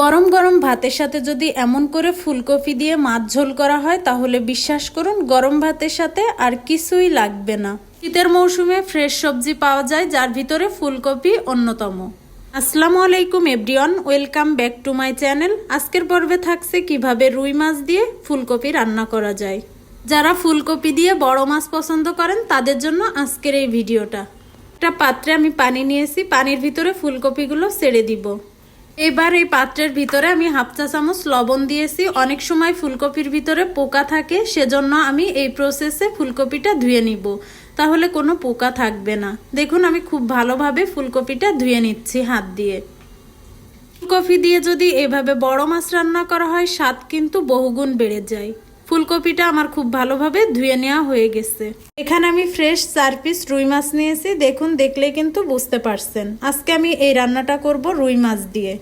গরম গরম ভাতের সাথে যদি এমন করে ফুলকপি দিয়ে মাছ ঝোল করা হয়, তাহলে বিশ্বাস করুন গরম ভাতের সাথে আর কিছুই লাগবে না। শীতের মৌসুমে ফ্রেশ সবজি পাওয়া যায়, যার ভিতরে ফুলকপি অন্যতম। আসসালামু আলাইকুম everyone, welcome back to my channel. আজকের পর্বে থাকছে কীভাবে রুই মাছ দিয়ে ফুলকপি রান্না করা যায়। যারা ফুলকপি দিয়ে বড় মাছ পছন্দ করেন, তাদের জন্য আজকের এই ভিডিওটা। একটা পাত্রে আমি পানি নিয়েছি, পানির ভিতরে ফুলকপিগুলো ছেড়ে দিব। এবার এই পাত্রের ভিতরে আমি হাফ চা চামচ লবণ দিয়েছি। অনেক সময় ফুলকপির ভিতরে পোকা থাকে, সেজন্য আমি এই প্রসেসে ফুলকপিটা ধুয়ে নিব। তাহলে কোনো পোকা থাকবে না। দেখুন, আমি খুব ভালোভাবে ফুলকপিটা ধুয়ে নিচ্ছি হাত দিয়ে। ফুলকপি দিয়ে যদি এভাবে বড় মাছ রান্না করা হয়, স্বাদ কিন্তু বহুগুণ বেড়ে যায়। ফুলকপিটা আমার খুব ভালোভাবে ধুয়ে নেওয়া হয়ে গেছে। এখানে আমি ফ্রেশ চার পিস রুই মাছ নিয়েছি, দেখুন, দেখলে কিন্তু বুঝতে পারছেন। আজকে আমি এই রান্নাটা করব রুই মাছ দিয়ে।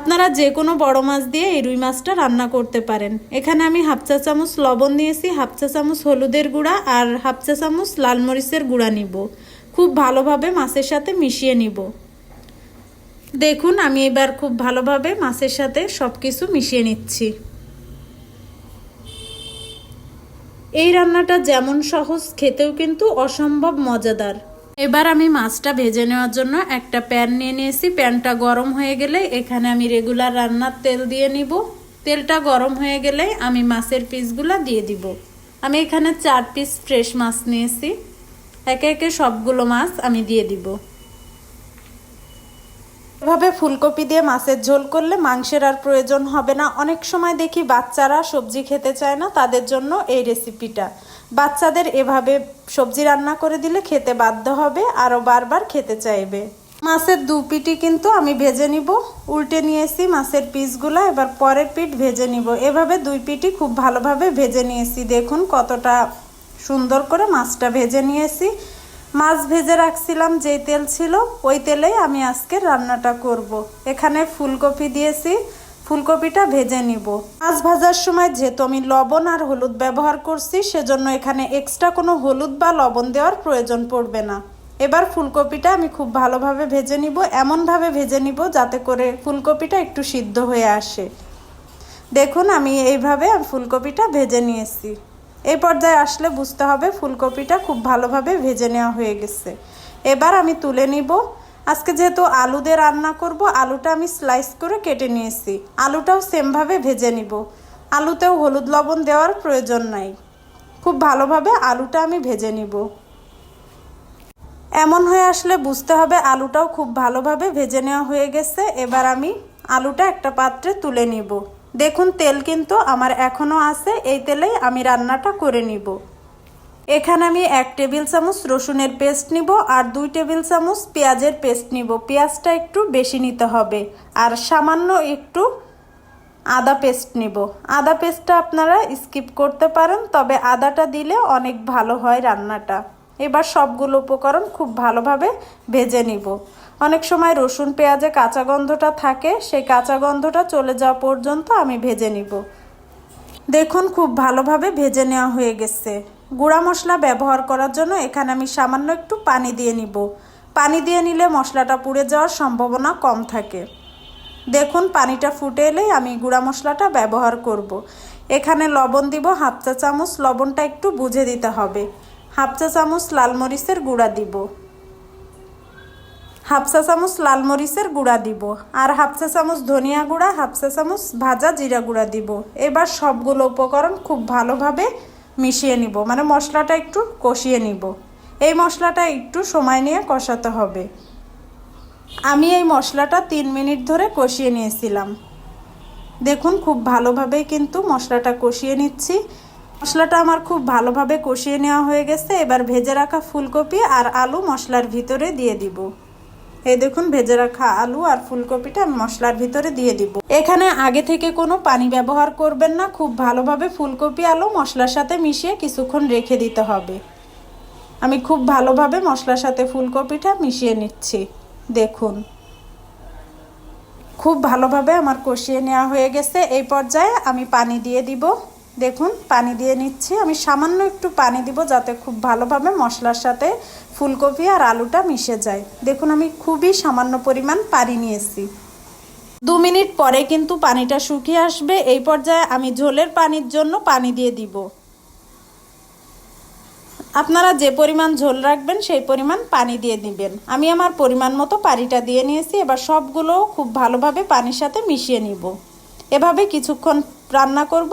আপনারা যে কোনো বড় মাছ দিয়ে এই রুই মাছটা রান্না করতে পারেন। এখানে আমি হাফ চা চামচ লবণ দিয়েছি হাফ চা চামচ হলুদের গুঁড়া আর হাফ চা চামচ লাল মরিচের গুঁড়া নিব। খুব ভালোভাবে মাছের সাথে মিশিয়ে নিব। দেখুন, আমি এবার খুব ভালোভাবে মাছের সাথে সব কিছু মিশিয়ে নিচ্ছি। এই রান্নাটা যেমন সহজ, খেতেও কিন্তু অসম্ভব মজাদার। এবার আমি মাছটা ভেজে নেওয়ার জন্য একটা প্যান নিয়ে নিয়েছি। প্যানটা গরম হয়ে গেলে এখানে আমি রেগুলার রান্নার তেল দিয়ে নিব। তেলটা গরম হয়ে গেলে আমি মাছের পিসগুলো দিয়ে দিব। আমি এখানে চার পিস ফ্রেশ মাছ নিয়েছি। একে একে সবগুলো মাছ আমি দিয়ে দিব। এভাবে ফুলকপি দিয়ে মাছের ঝোল করলে মাংসের আর প্রয়োজন হবে না। অনেক সময় দেখি বাচ্চারা সবজি খেতে চায় না, তাদের জন্য এই রেসিপিটা বাচ্চাদের এভাবে সবজি রান্না করে দিলে খেতে বাধ্য হবে, আরও বারবার খেতে চাইবে। মাছের দু পিটি কিন্তু আমি ভেজে নিব, উল্টে নিয়েছি মাছের পিসগুলো, এবার পরের পিঠ ভেজে নিব। এভাবে দুই পিটি খুব ভালোভাবে ভেজে নিয়েছি, দেখুন কতটা সুন্দর করে মাছটা ভেজে নিয়েছি। মাছ ভেজে রাখছিলাম, যেই তেল ছিল, ওই তেলেই আমি আজকে রান্নাটা করব। এখানে ফুলকপি দিয়েছি, ফুলকপিটা ভেজে নিব। মাছ ভাজার সময় যেহেতু আমি লবণ আর হলুদ ব্যবহার করছি, সেজন্য এখানে এক্সট্রা কোনো হলুদ বা লবণ দেওয়ার প্রয়োজন পড়বে না। এবার ফুলকপিটা আমি খুব ভালোভাবে ভেজে নিব, এমনভাবে ভেজে নিব যাতে করে ফুলকপিটা একটু সিদ্ধ হয়ে আসে। দেখুন, আমি এইভাবে ফুলকপিটা ভেজে নিয়েছি। এই পর্যায়ে আসলে বুঝতে হবে ফুলকপিটা খুব ভালোভাবে ভেজে নেওয়া হয়ে গেছে। এবার আমি তুলে নিব। আজকে যেহেতু আলু দিয়ে রান্না করব, আলুটা আমি স্লাইস করে কেটে নিয়েছি। আলুটাও সেমভাবে ভেজে নিব। আলুতেও হলুদ লবণ দেওয়ার প্রয়োজন নাই। খুব ভালোভাবে আলুটা আমি ভেজে নিব। এমন হয়ে আসলে বুঝতে হবে আলুটাও খুব ভালোভাবে ভেজে নেওয়া হয়ে গেছে। এবার আমি আলুটা একটা পাত্রে তুলে নিব। দেখুন, তেল কিন্তু আমার এখনও আছে, এই তেলেই আমি রান্নাটা করে নিব। এখানে আমি এক টেবিল চামচ রসুনের পেস্ট নিব আর দুই টেবিল চামচ পেঁয়াজের পেস্ট নিব। পেঁয়াজটা একটু বেশি নিতে হবে আর সামান্য একটু আদা পেস্ট নিব। আদা পেস্টটা আপনারা স্কিপ করতে পারেন, তবে আদাটা দিলে অনেক ভালো হয় রান্নাটা। এবার সবগুলো উপকরণ খুব ভালোভাবে ভেজে নিব। অনেক সময় রসুন, পেঁয়াজে কাঁচা গন্ধটা থাকে, সেই কাঁচা গন্ধটা চলে যাওয়া পর্যন্ত আমি ভেজে নিব। দেখুন খুব ভালোভাবে ভেজে নেওয়া হয়ে গেছে। গুঁড়া মশলা ব্যবহার করার জন্য এখানে আমি সামান্য একটু পানি দিয়ে নিব। পানি দিয়ে নিলে মশলাটা পুড়ে যাওয়ার সম্ভাবনা কম থাকে। দেখুন পানিটা ফুটে এলেই আমি গুঁড়া মশলাটা ব্যবহার করব। এখানে লবণ দিব হাফ চা চামচ, লবণটা একটু বুঝে দিতে হবে। হাফ চা চামচ লাল মরিচের গুঁড়া দিব। হাফ চা চামচ লাল মরিচের গুঁড়া দিব। আর হাফ চা চামচ ধনিয়া গুঁড়া হাফ চা চামচ ভাজা জিরা গুঁড়া দিব। এবার সবগুলো উপকরণ খুব ভালোভাবে মিশিয়ে নিব। মানে মশলাটা একটু কষিয়ে নিব। এই মশলাটা একটু সময় নিয়ে কষাতে হবে। আমি এই মশলাটা তিন মিনিট ধরে কষিয়ে নিয়েছিলাম। দেখুন, খুব ভালোভাবে কিন্তু মশলাটা কষিয়ে নিচ্ছি। মশলাটা আমার খুব ভালোভাবে কষিয়ে নেওয়া হয়ে গেছে। এবার ভেজে রাখা ফুলকপি আর আলু মশলার ভিতরে দিয়ে দিব। এই দেখুন, ভেজে রাখা আলু আর ফুলকপিটা মশলার ভিতরে দিয়ে দিব। এখানে আগে থেকে কোনো পানি ব্যবহার করবেন না, খুব ভালোভাবে ফুলকপি আলু মশলার সাথে মিশিয়ে কিছুক্ষণ রেখে দিতে হবে। আমি খুব ভালোভাবে মশলার সাথে ফুলকপিটা মিশিয়ে নিচ্ছি, দেখুন। খুব ভালোভাবে আমার কষিয়ে নেওয়া হয়ে গেছে, এই পর্যায়ে আমি পানি দিয়ে দিব। দেখুন, পানি দিয়ে নিচ্ছি। আমি সামান্য একটু পানি দিব যাতে খুব ভালোভাবে মশলার সাথে ফুলকপি আর আলুটা মিশে যায়। দেখুন, আমি খুবই সামান্য পরিমাণ পানি নিয়েছি। দু মিনিট পরে কিন্তু পানিটা শুকিয়ে আসবে। এই পর্যায়ে আমি ঝোলের পানির জন্য পানি দিয়ে দিব। আপনারা যে পরিমাণ ঝোল রাখবেন, সেই পরিমাণ পানি দিয়ে দিবেন। আমি আমার পরিমাণ মতো পানিটা দিয়ে নিয়েছি। এবার সবগুলো খুব ভালোভাবে পানির সাথে মিশিয়ে নিব। এভাবে কিছুক্ষণ রান্না করব।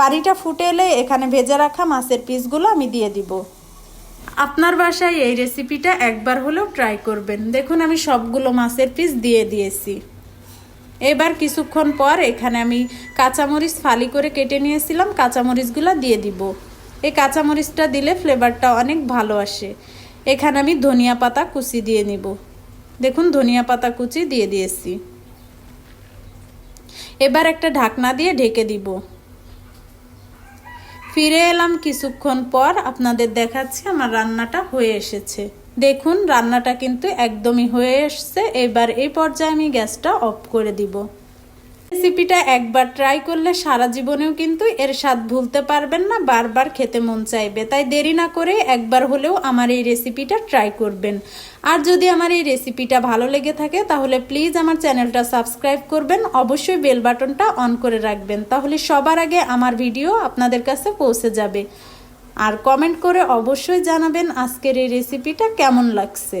পানিটা ফুটে এলে এখানে ভেজে রাখা মাছের পিসগুলো আমি দিয়ে দিব। আপনার বাসায় এই রেসিপিটা একবার হলেও ট্রাই করবেন। দেখুন, আমি সবগুলো মাছের পিস দিয়ে দিয়েছি। এবার কিছুক্ষণ পর এখানে আমি কাঁচামরিচ ফালি করে কেটে নিয়েছিলাম, কাঁচামরিচগুলো দিয়ে দিব। এই কাঁচামরিচটা দিলে ফ্লেভারটা অনেক ভালো আসে। এখানে আমি ধনিয়া পাতা কুচি দিয়ে নিব। দেখুন, ধনিয়া পাতা কুচি দিয়ে দিয়েছি। এবার একটা ঢাকনা দিয়ে ঢেকে দিব। ফিরে এলাম কিছুক্ষণ পর আপনাদের দেখাচ্ছি আমার রান্নাটা হয়ে এসেছে। দেখুন, রান্নাটা কিন্তু একদমই হয়ে এসছে। এবার এই পর্যায়ে আমি গ্যাসটা অফ করে দিব। রেসিপিটা একবার ট্রাই করলে সারা জীবনেও কিন্তু এর স্বাদ ভুলতে পারবেন না, বারবার খেতে মন চাইবে। তাই দেরি না করে একবার হলেও আমার এই রেসিপিটা ট্রাই করবেন। আর যদি আমার এই রেসিপিটা ভালো লেগে থাকে, তাহলে প্লিজ আমার চ্যানেলটা সাবস্ক্রাইব করবেন। অবশ্যই বেল বাটনটা অন করে রাখবেন। তাহলে সবার আগে আমার ভিডিও আপনাদের কাছে পৌঁছে যাবে। আর কমেন্ট করে অবশ্যই জানাবেন আজকের এই রেসিপিটা কেমন লাগছে।